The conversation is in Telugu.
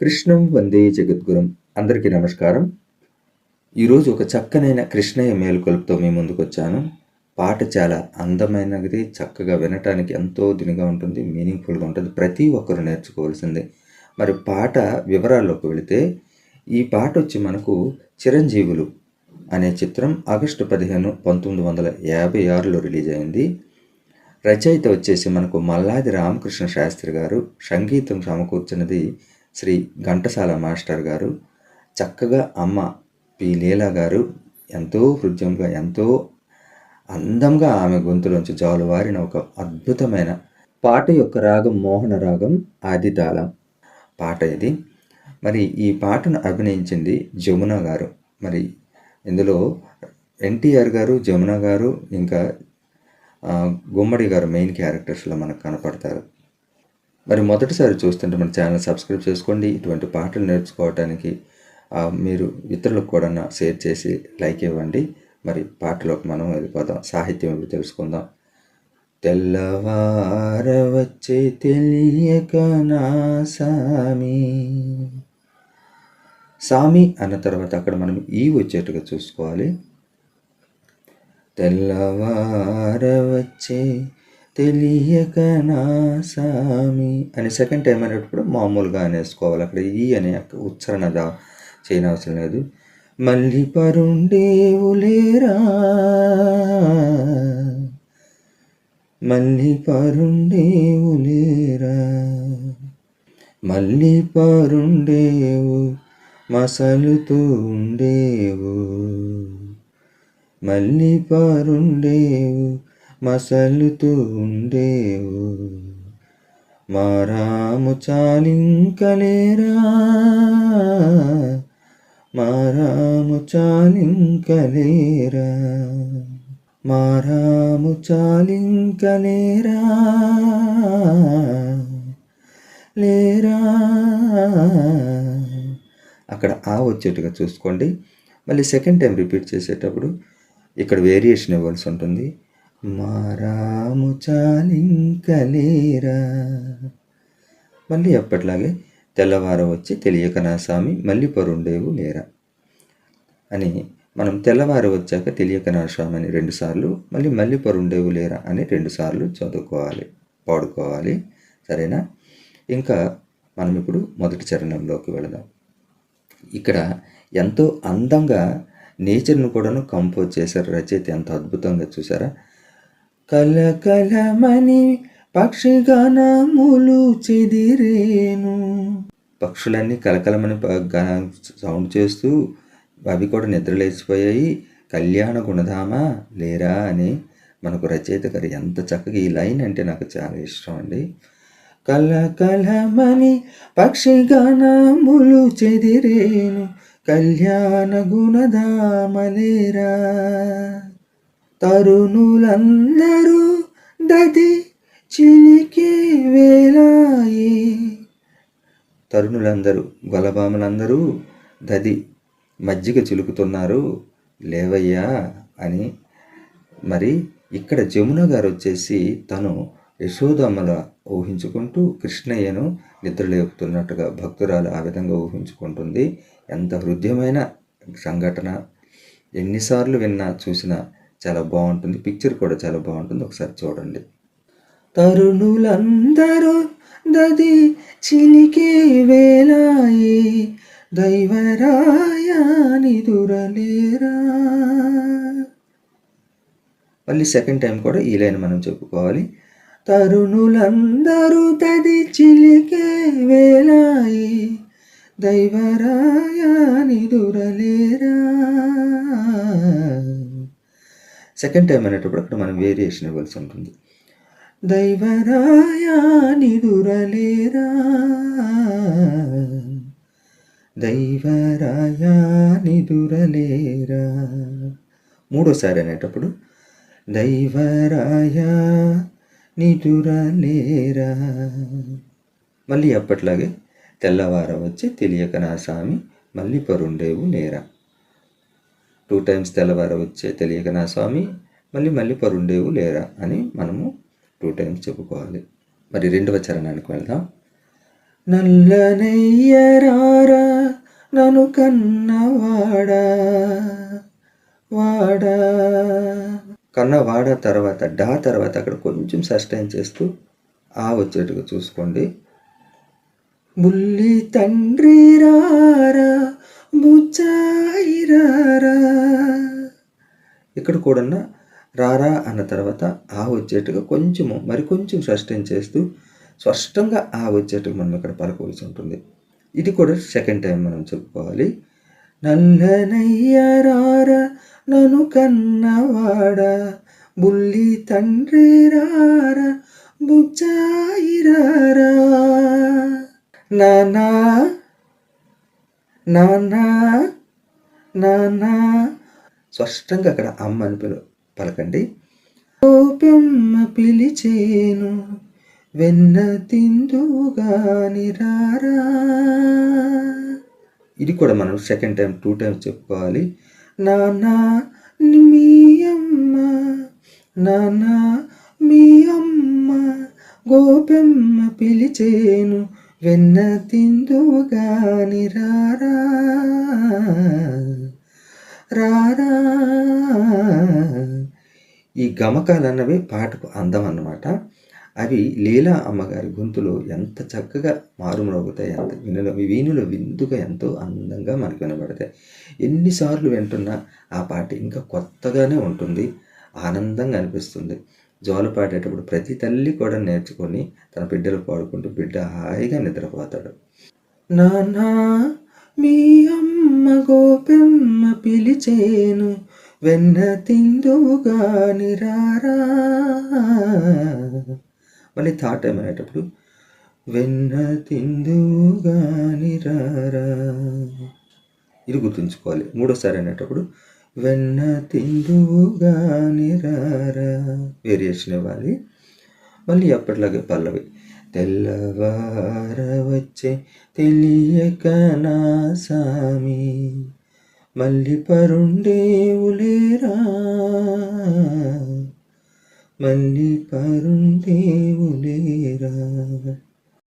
కృష్ణం వందే జగద్గురం. అందరికీ నమస్కారం. ఈరోజు ఒక చక్కనైన కృష్ణయ్య మేలుకొలుపుతో మీ ముందుకు వచ్చాను పాట చాలా అందమైనది చక్కగా వినటానికి ఎంతో దినిగా ఉంటుంది మీనింగ్ఫుల్గా ఉంటుంది ప్రతి ఒక్కరు నేర్చుకోవాల్సిందే. మరి పాట వివరాల్లోకి వెళితే ఈ పాట వచ్చి మనకు చిరంజీవులు అనే చిత్రం ఆగస్టు పదిహేను పంతొమ్మిది వందల యాభై ఆరులో రిలీజ్ అయింది. రచయిత వచ్చేసి మనకు మల్లాది రామకృష్ణ శాస్త్రి గారు సంగీతం సమకూర్చినది శ్రీ ఘంటసాల మాస్టర్ గారు చక్కగా అమ్మ పి. లీలా గారు ఎంతో హృదయంగా ఎంతో అందంగా ఆమె గొంతులోంచి జాలువారిన ఒక అద్భుతమైన పాట యొక్క రాగం మోహన రాగం ఆది తాళం పాట ఇది. మరి ఈ పాటను అభినయించింది జమున గారు. మరి ఇందులో ఎన్టీఆర్ గారు జమున గారు ఇంకా గుమ్మడి గారు మెయిన్ క్యారెక్టర్స్లో మనకు కనపడతారు. మరి మొదటిసారి చూస్తుంటే మన ఛానల్ సబ్స్క్రైబ్ చేసుకోండి. ఇటువంటి పాటలు నేర్చుకోవడానికి మీరు ఇతరులకు కూడా షేర్ చేసి లైక్ ఇవ్వండి. మరి పాటలోకి మనం వెళ్ళిపోదాం. సాహిత్యం ఇప్పుడు తెలుసుకుందాం. తెల్లవారవచ్చే తెలియక నా సామి. సామి అన్న తర్వాత అక్కడ మనం ఈ వచ్చేట్టుగా చూసుకోవాలి. తెల్లవార వచ్చే తెలియక నా సామి అని సెకండ్ టైం అనేటప్పుడు మామూలుగా అనేసుకోవాలి. అక్కడ ఈ అనే అక్క- ఉచ్చారణ దా చేయనవసరం లేదు. మళ్ళీ పరుండేవులేరా మళ్ళీ పరుండేవులేరా మళ్ళీ పరుండేవు మసలుతూ ఉండేవు. మళ్ళీ పరుండేవు మసలుతూ ఉండేవు మారాము చాలింకలేరా? మారాము చాలింకలేరా? మారాము చాలింకలేరా? లేరా? అక్కడ ఆ వచ్చేట్టుగా చూసుకోండి. మళ్ళీ సెకండ్ టైం రిపీట్ చేసేటప్పుడు ఇక్కడ వేరియేషన్ ఇవ్వాల్సి ఉంటుంది. మారాము చాలింకలేరా? మళ్ళీ అప్పట్లాగే తెల్లవారం వచ్చి తెలియక నా స్వామి? మళ్ళీ పరుండేవు లేరా? అని మనం తెల్లవారు వచ్చాక తెలియక నా స్వామి అని రెండుసార్లు మళ్ళీ మళ్ళీ పరుండేవు లేరా అని రెండుసార్లు చదువుకోవాలి పాడుకోవాలి. సరేనా? ఇంకా మనం ఇప్పుడు మొదటి చరణంలోకి వెళదాం. ఇక్కడ ఎంతో అందంగా నేచర్ను కూడాను కంపోజ్ చేశారు రచయిత. ఎంత అద్భుతంగా చూసారా కలకలమని పక్షిగణములు చెదిరేను. పక్షులన్నీ కలకలమని ప- సౌండ్ చేస్తూ అవి కూడా నిద్రలేచిపోయాయి కళ్యాణ గుణధామ లేరా అని మనకు రచయిత గారు ఎంత చక్కగా ఈ లైన్ అంటే నాకు చాలా ఇష్టం అండి. కలకలమని పక్షిగణములు చెదిరేను. కళ్యాణ గుణధామలేరా తరుణులందరూ దది చిలికే వేలాయి. తరుణులందరూ గొలబాములందరూ దది మజ్జిగ చిలుకుతున్నారు. లేవయ్యా అని మరి ఇక్కడ జమున గారు వచ్చేసి తను యశోదమ్మల ఊహించుకుంటూ కృష్ణయ్యను నిద్రలేపుతున్నట్టుగా భక్తురాలు ఆ విధంగా ఊహించుకుంటుంది. ఎంత హృదయమైన సంఘటన. ఎన్నిసార్లు విన్నా చూసినా చాలా బాగుంటుంది. పిక్చర్ కూడా చాలా బాగుంటుంది. ఒకసారి చూడండి. తరుణులందరూ దది చిలికే వేలాయి దైవరాయాని దురలేరా? మళ్ళీ సెకండ్ టైం కూడా ఈ లైన్ మనం చెప్పుకోవాలి. తరుణులందరూ తది చిలికే వేలాయి దైవరాయాని దురలేరా? సెకండ్ టైం అనేటప్పుడు అక్కడ మనం వేరియేషన్ ఇవ్వాల్సి ఉంటుంది. దైవరాయాని దురలేరా దైవరాయాని నిదురలేరా? మూడోసారి అనేటప్పుడు దైవరాయ నిదురలేరా? మళ్ళీ అప్పట్లాగే తెల్లవార వచ్చి తెలియక నా స్వామి మళ్ళీ పరుండేవు లేరా టూ టైమ్స్ తెల్లవార వచ్చే తెలియక నా స్వామి మళ్ళీ మళ్ళీ పరుండేవు లేరా అని మనము టూ టైమ్స్ చెప్పుకోవాలి. మరి రెండవ చరణానికి వెళ్దాం. నల్లనయ్యరారా నన్ను కన్నవాడా వాడా. కన్నవాడ తర్వాత డా తర్వాత అక్కడ కొంచెం సస్టైన్ చేస్తూ ఆ వచ్చేట్టుగా చూసుకోండి. బుల్లి తండ్రి రారా బుచ్చాయిరార ఇక్కడ కూడా రారా అన్న తర్వాత ఆ వచ్చేట్టుగా కొంచెము మరి కొంచెం చేస్తూ స్పష్టంగా ఆ వచ్చేట్టుగా మనం ఇక్కడ పలకవలసి ఉంటుంది. ఇది కూడా సెకండ్ టైం మనం చెప్పుకోవాలి. నల్లనయ్య రారా నన్ను కన్నవాడా బుల్లి తండ్రి రారా బుచ్చాయి రారా నానా నానా నానా. స్పష్టంగా అక్కడ అమ్మ అని పిలు పలకండి. ఓపెమ్మ పిలిచేను వెన్న తిందుగాని రారా. ఇది కూడా మనం సెకండ్ టైం టూ టైమ్స్ చెప్పుకోవాలి. నానా మీ అమ్మ నానా మీ అమ్మ. గోపెమ్మ పిలిచేను వెన్న తిందుగాని రారా. రారా. ఈ గమకాలు అన్నవి పాటకు అందం అన్నమాట అవి లీలా అమ్మగారి గొంతులో ఎంత చక్కగా మారుమ్రోగుతాయి ఎంత వినుల వీణుల విందుగా ఎంతో అందంగా మనకు వినబడతాయి. ఎన్నిసార్లు వింటున్నా ఆ పాట ఇంకా కొత్తగానే ఉంటుంది ఆనందంగా అనిపిస్తుంది. జోలు పాడేటప్పుడు ప్రతి తల్లి కూడా నేర్చుకొని తన బిడ్డలు పాడుకుంటూ బిడ్డ హాయిగా నిద్రపోతాడు. నానా మీ అమ్మ గోపెమ్మ పిలిచేను వెన్న తిందుగాని రారా మళ్ళీ థాట్ టైం అనేటప్పుడు వెన్న తిందుగాని రారా ఇది గుర్తుంచుకోవాలి. మూడోసారి అనేటప్పుడు వెన్న తిందువుగా రారా వేరియేషన్ ఇవ్వాలి మళ్ళీ అప్పట్లాగే పల్లవి. తెల్లవార వచ్చే తెలియక నా సామి మళ్ళీ పరుండేవులేరా మళ్ళీ పరుండేవులేరా